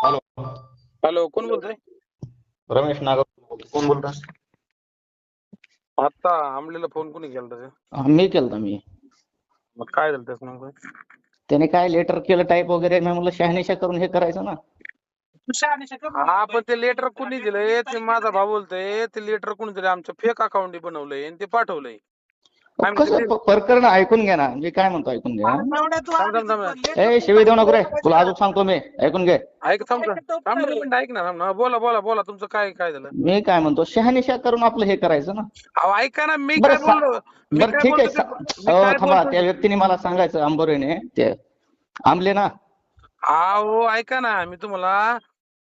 Hello. Hello कोण बोलतोय? रमेश नागर कोण बोलता आता आमलेला फोन कोणी केला मी केलता मी. मग काय झालं त्याच नेमकं? त्याने काय लेटर केलं टाईप वगैरे? मी म्हणलं शहानिशा करून हे करायचं ना. हा पण ते लेटर कोणी दिलंय? ते माझा भाऊ बोलतोय ते लेटर कोणी दिलंय आमचं फेक अकाउंट बनवलंय आणि ते पाठवलंय. कसं प्रकरण ऐकून घ्या ना. मी काय म्हणतो ऐकून घ्या ए शिवी देऊ नको रे. तुला अजून सांगतो मी. ऐकून घे. ऐक थांब ऐक ना बोला बोला बोला. तुमचं काय काय झालं? मी काय म्हणतो शहानिशा करून आपलं हे करायचं ना. अहो ऐका ना. मी बरं काय ठीक आहे. थांबा. त्या व्यक्तीने मला सांगायचं आंबोरेने. ते आंबले ना. अहो ऐका ना. मी तुम्हाला.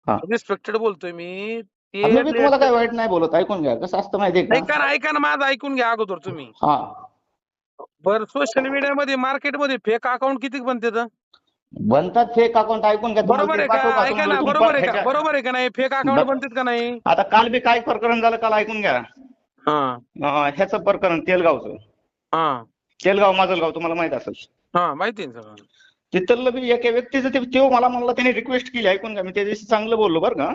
रिस्पेक्टेड बोलतोय मी. ते मी तुम्हाला काय वाईट नाही बोलत ऐकून घ्या. कसं असतं माहितीये ऐका का ना ऐका ना माझं ऐकून घ्या अगोदर तुम्ही. हा. बर सोशल मीडियामध्ये मार्केटमध्ये फेक अकाउंट किती बनते बनतात फेक अकाउंट ऐकून घ्या. बरोबर आहे का? ऐका ना बरोबर आहे का? बरोबर आहे का नाही? फेक अकाउंट बनतात का नाही? आता काल बी काय प्रकरण झालं काल ऐकून घ्या. ह्याचं प्रकरण तेलगावचं. तेलगाव माजलगाव तुम्हाला माहीत असेल. माहिती तिथलं बी एका व्यक्तीचं ते मला म्हणला त्याने रिक्वेस्ट केली ऐकून घ्या. मी त्या दिवशी चांगलं बोललो बरं का.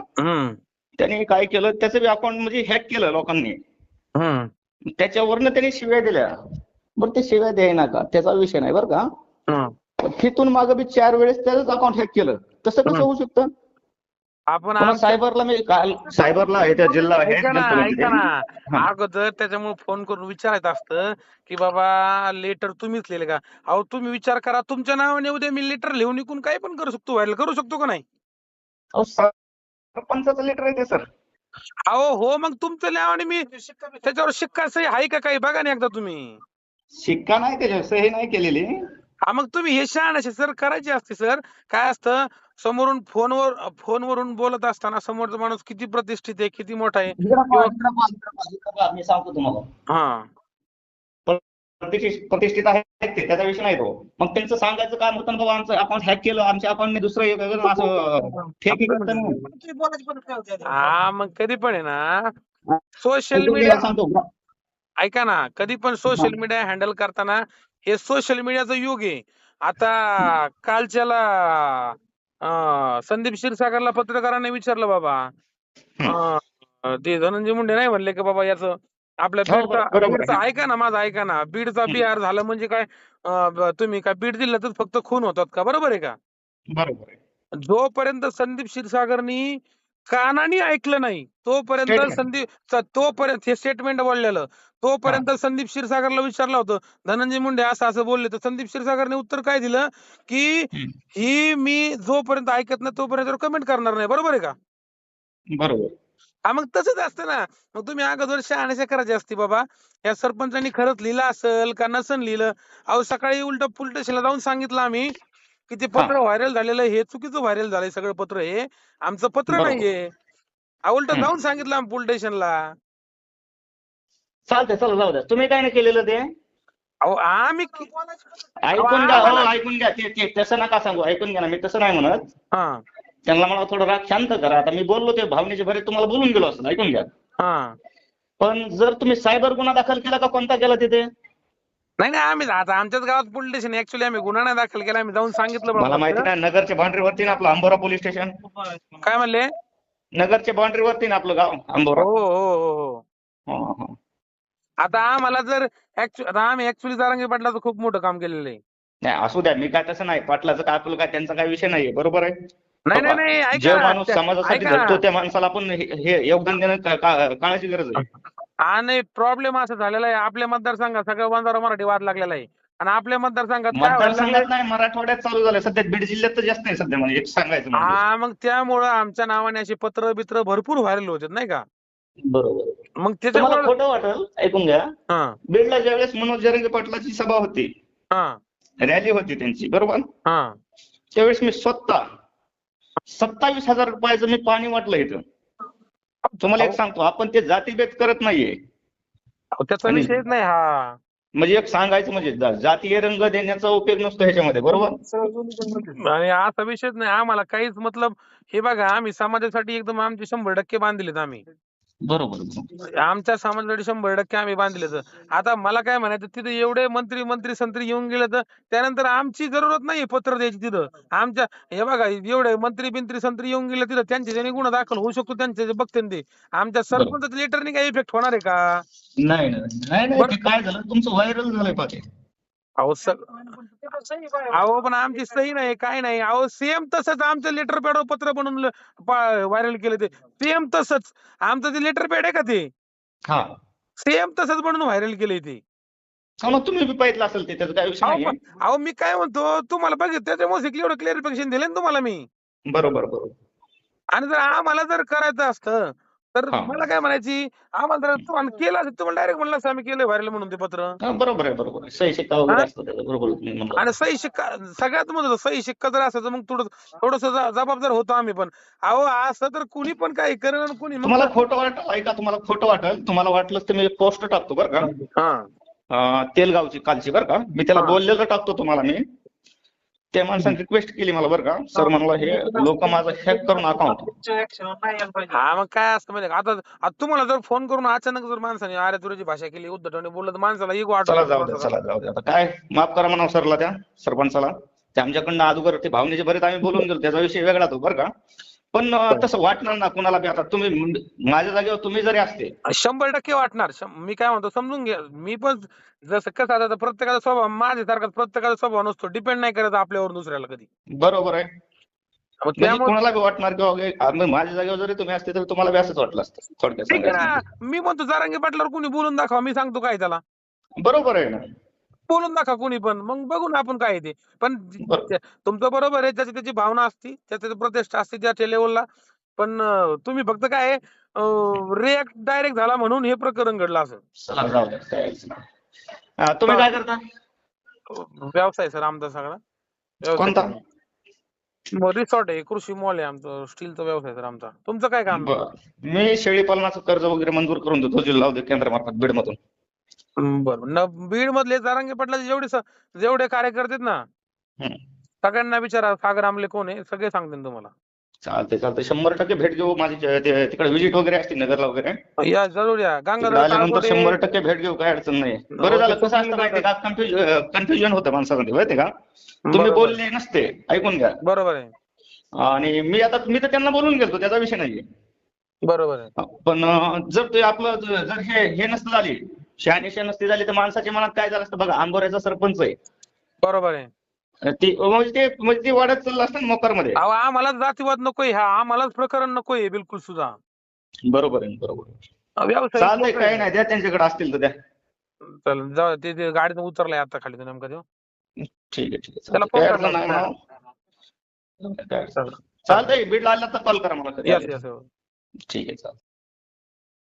त्याने काय केलं त्याचं बी अकाउंट म्हणजे हॅक केलं लोकांनी. हम्म. त्याच्यावरनं त्याने शिव्या दिल्या. बरं ते शिव्या द्यायना का? त्याचा विषय नाही बरं का? तिथून मागं बी चार वेळेस त्याच अकाउंट हॅक केलं. तसं कसं. होऊ शकतं? आपण सायबरला मी काल सायबरला आहे त्या जिल्हा हा. अगोदर त्याच्यामुळे फोन करून विचारायचं असतं की बाबा लेटर तुम्हीच लिहिले का? अहो तुम्ही विचार करा. तुमच्या नावाने उद्या मी लेटर लिहून इकून काय पण करू शकतो व्हायरल करू शकतो का नाही? अहो, सरपंचाचं लेटर आहे ते सर अहो हो मग तुमच्या नावाने मी त्याच्यावर शिक्का सही आहे का काही? बघा ना एकदा तुम्ही. शिक्का नाही त्याच्यावर सही नाही केलेली. हा मग तुम्ही हे शहाणाशे सर करायचे असते सर काय असतं समोरून फोनवर फोनवरून बोलत असताना समोरचा माणूस किती प्रतिष्ठित आहे किती मोठा आहे? किंवा मी सांगतो तुम्हाला. हा. प्रतिष्ठित प्रतिष्ठित आहे ते त्याचा विषय नाही तो. मग त्यांचं सांगायचं काम होतं बाबा आमचं अकाउंट हॅक केलं आमच्या अकाउंटने दुसरं असं फेक हे मग कधी पण आहे ना. सोशल मीडिया सांगतो. ऐका ना कधी पण सोशल मीडिया हँडल करताना हे सोशल मीडियाचं युग आहे. आता कालच्याला संदीप क्षीरसागरला पत्रकारांनी विचारलं बाबा. ते धनंजय मुंडे नाही म्हणले का बाबा याचं? आपल्या हो, ऐका ना माझं ऐका ना. बीडचा. बिहार झालं म्हणजे काय तुम्ही काय बीड जिल्ह्यातच फक्त खून होतात का? बरोबर आहे का? बरोबर आहे. जोपर्यंत संदीप क्षीरसागरनी कानाने ऐकलं नाही तोपर्यंत. संदीप तोपर्यंत हे स्टेटमेंट बोललेलं. तोपर्यंत संदीप क्षीरसागरला विचारलं होतं धनंजय मुंडे असं असं बोलले. तर संदीप क्षीरसागरने उत्तर काय दिलं? की. ही मी जोपर्यंत ऐकत नाही तोपर्यंत कमेंट करणार नाही. बरोबर आहे का? बरोबर. हा मग तसंच असतं ना. मग तुम्ही अगोदर शहाण्याशा करायची असते बाबा. या सरपंचांनी खरंच लिहिलं असेल का नसन लिहिलं? अहो सकाळी उलट पोलीस स्टेशनला जाऊन सांगितलं आम्ही की ते पत्र व्हायरल झालेलं हे चुकीचं व्हायरल झालंय सगळं पत्र हे. आमचं पत्र. नाहीये. उलट. जाऊन सांगितलं आम्ही पोलीस स्टेशनला. चालतंय चला जाऊ द्या. तुम्ही काय नाही केलेलं ते? अहो आम्ही कि- ऐकून घ्या हो ऐकून घ्या. ते तसं नका सांगू. ऐकून घ्या ना मी तसं नाही म्हणत. हा. त्यांना मला थोडं राग शांत करा. आता मी बोललो ते भावनेचे भरे तुम्हाला बोलून गेलो असं ऐकून घ्या. पण जर तुम्ही सायबर गुन्हा दाखल केला का कोणता केला तिथे? नाही नाही आम्ही आता आमच्याच गावात पोलीस स्टेशन ऍक्च्युली आम्ही गुन्हा नाही दाखल केला आम्ही जाऊन सांगितलं मला माहिती नाही नगरच्या बाउंड्रीवरती ना आपलं अंबोरा पोलीस स्टेशन काय म्हणले? नगरच्या बाउंड्रीवरती ना आपलं गाव अंबोरा. हो हो हो हो. हो, हो. आता आम्हाला जर आता आम्ही ऍक्च्युली जारांगे पाटलाचं खूप मोठं काम केलेलं आहे. नाही असू द्या मी काय तसं नाही. पाटलाचं काय आपलं काय त्यांचा काय विषय नाहीये. बरोबर आहे? नाही नाही नाही जे ऐका माणूस समाजासाठी ऐका त्या माणसाला आपण हे हे योगदान देणं का- का- काळाची गरज आहे? आणि प्रॉब्लेम असा झालेला आहे आपल्या मतदारसंघात सगळं बंजारा मराठी वाद लागलेला आहे. आणि आपल्या मतदारसंघात काय व्हायला लागलंय? मतदारसंघात नाही मराठवाड्यात चालू झालं सध्या बीड जिल्ह्यात तर जास्त आहे सध्या म्हणजे एक सांगायचं म्हणजे. हा मग त्यामुळं आमच्या नावाने असे पत्र बित्र भरपूर व्हायरल होतात नाही का? बरोबर. मग तुम्हाला त्याच्यामुळे खोटं वाटेल ऐकून घ्या. हा. बीडला ज्यावेळेस मनोज जरंगे पाटलाची सभा होती हा. रॅली होती त्यांची बरोबर? हा. त्यावेळेस मी स्वतः सत्तावीस हजार रुपयाचं मी पाणी वाटलं इथं. तुम्हाला एक सांगतो आपण ते जातीभेद करत नाहीये. त्याचा आणि- विषयच नाही हा. म्हणजे एक सांगायचं म्हणजे जा- जातीय रंग देण्याचा उपयोग नसतो ह्याच्यामध्ये बरोबर? आणि असा विषयच नाही आम्हाला काहीच मतलब हे बघा आम्ही समाजासाठी एकदम आमचे शंभर टक्के बांधलेत आम्ही. बरोबर बरोबर. आमच्या समाजासाठी शंभर टक्के आम्ही बांधले तर आता मला काय म्हणायचं तिथे एवढे मंत्री मंत्री संत्री येऊन गेले तर त्यानंतर आमची जरूरत नाही पत्र द्यायची तिथं. आमच्या हे बघा एवढे मंत्री बिंत्री संत्री येऊन गेले तिथं त्यांचे गुन्हा दाखल होऊ शकतो त्यांचे जे बघते ते. आमच्या सरपंच लेटरने काही इफेक्ट होणार आहे का? नाही नाही काय झालं तुमचं व्हायरल झालंय पाहिजे अहो सग अहो पण आमची सही नाही काय नाही. अहो सेम तसंच आमचं लेटर पॅडवर पत्र बनवून व्हायरल केलं ते. सेम तसंच. आमचं ते लेटर पॅड आहे का ते? हा. सेम तसंच बनवून व्हायरल केलंय ते. तुम्ही पाहिलं असेल ते काय अहो मी काय म्हणतो तुम्हाला बघित त्याच्यामुळे एवढं क्लिअरिफिकेशन दिलं ना तुम्हाला मी. बरोबर बरोबर. आणि जर आम्हाला जर करायचं असतं तर हा. मला काय म्हणायची आम्हाला जर तुम्हाला केलं तुम्हाला डायरेक्ट म्हणलं असतं आम्ही केलं व्हायरल म्हणून ते पत्र. हा बरोबर आहे बरोबर आहे. सही शिक्का वगैरे हा? असतं त्याचं बरोबर तुम्ही म्हणलं. आणि सही शिक्का सगळ्यात महत्वाचं सही शिक्का जर असायचं मग थोडं थोडस जबाबदार होतो आम्ही पण. अहो असं तर कुणी पण काही करेल आणि कुणी मग तुम्हाला खोटं वाटलं ऐका तुम्हाला खोटं वाटेल. तुम्हाला वाटलं तर मी पोस्ट टाकतो बरं का. हा. अं, तेलगावची कालची बरं का. मी त्याला हा. बोललेलं टाकतो तुम्हाला मी. त्या माणसाने रिक्वेस्ट केली मला बरं का. सर म्हणलं हे लोक माझं हॅक करून अकाउंट हा मग काय असतं माहिती आता आता तुम्हाला जर फोन करून अचानक जर माणसाने अरे तुझी भाषा केली उद्धटवणे बोललं तर माणसाला इगो चला जाऊ द्या चला जाऊ द्या. आता काय? माफ करा म्हणा सरला त्या सरपंचाला. ते आमच्याकडनं अगोदर ते भावनेचे बरेच आम्ही बोलून गेलो त्याचा विषय वेगळा तो बरं का? पण तसं वाटणार ना कुणाला बी आता? तुम्ही माझ्या जागेवर तुम्ही जरी असते. शंभर टक्के वाटणार. मी काय म्हणतो समजून घ्या. मी पण जसं कसं आता प्रत्येकाचा स्वभाव माझ्यासारखा प्रत्येकाचा स्वभाव नसतो. डिपेंड नाही करत आपल्यावर दुसऱ्याला कधी. बरोबर आहे. म्हणजे कोणाला बी वाटणार किंवा माझ्या जागेवर जरी तुम्ही असते तर तुम्हाला बी असंच वाटलं असतं थोडक्यात मी म्हणतो जारांगी पाटलावर कुणी बोलून दाखवा मी सांगतो काय त्याला. म्हणजे. बरोबर आहे ना. बोलून दाखवा कुणी पण. मग बघू ना आपण काय ते. पण तुमचं बरोबर आहे त्याची त्याची भावना असती त्याची त्याची प्रतिष्ठा असते त्या लेवलला पण अं, तुम्ही फक्त काय रिॲक्ट डायरेक्ट झाला म्हणून हे प्रकरण घडलं असं. चला जाऊ द्या. काय अडचण नाही. तुम्ही काय करता? व्यवसाय सर आमचा सगळा. कोणता? रिसॉर्ट आहे कृषी मॉल आहे आमचं स्टीलचा व्यवसाय सर आमचा. तुमचं काय काम बरं. मी शेळी पालनाचं कर्ज वगैरे मंजूर करून देतो जिल्हा उद्योग केंद्रामार्फत बीडमधून. बरं न बीड मधले जारांगे पाटलाचे जेवढे स- जेवढे कार्यकर्ते आहेत ना हम्म. सगळ्यांना विचारा सागर आमले कोण आहे सगळे सांगतील तुम्हाला. चालते चालते शंभर टक्के भेट घेऊ माझी ते- तिकडे व्हिजिट वगैरे असते नगरला वगैरे. या जरूर या. गंगाधर आल्यानंतर शंभर टक्के भेट घेऊ काय अडचण नाही बरं हो, झालं ते कसं असतं माहिती का? कन्फ्युजन होतं माणसामध्ये माहिती का? तुम्ही बरोबर. बोलले नसते ऐकून घ्या. बरोबर आहे. आणि मी आता मी तर त्यांना बोलून गेलतो त्याचा विषय नाहीये. बरोबर आहे. पण अं, जर ते आपलं ज- जर हे हे नसतं झाली शहानिशा नसती झाली तर माणसाच्या मनात काय झालं असतं? बघा आंबोऱ्याचा सरपंच आहे. बरोबर आहे. ती म्हणजे ते म्हणजे ते वाढत चाललं असतं ना मोकारमध्ये. अहो आम्हाला जातीवाद नकोय हा. आम्हालाच प्रकरण नकोय बिलकुल सुद्धा. बरोबर आहे बरोबर आहे. चालतंय काही नाही द्या त्यांच्याकडे असतील तर द्या. चल जाऊ ते ते गाडीतून उतरलाय आता खाली तो नेमका तो ठीक आहे ठीक आहे. त्याला चालतंय. काही फोन अडचण करा. नाही. मला. काय अडचण नाही. चालतंय बीडला आला तर कॉल करा मला कधी येस आले. येस ठीक आहे चालतंय.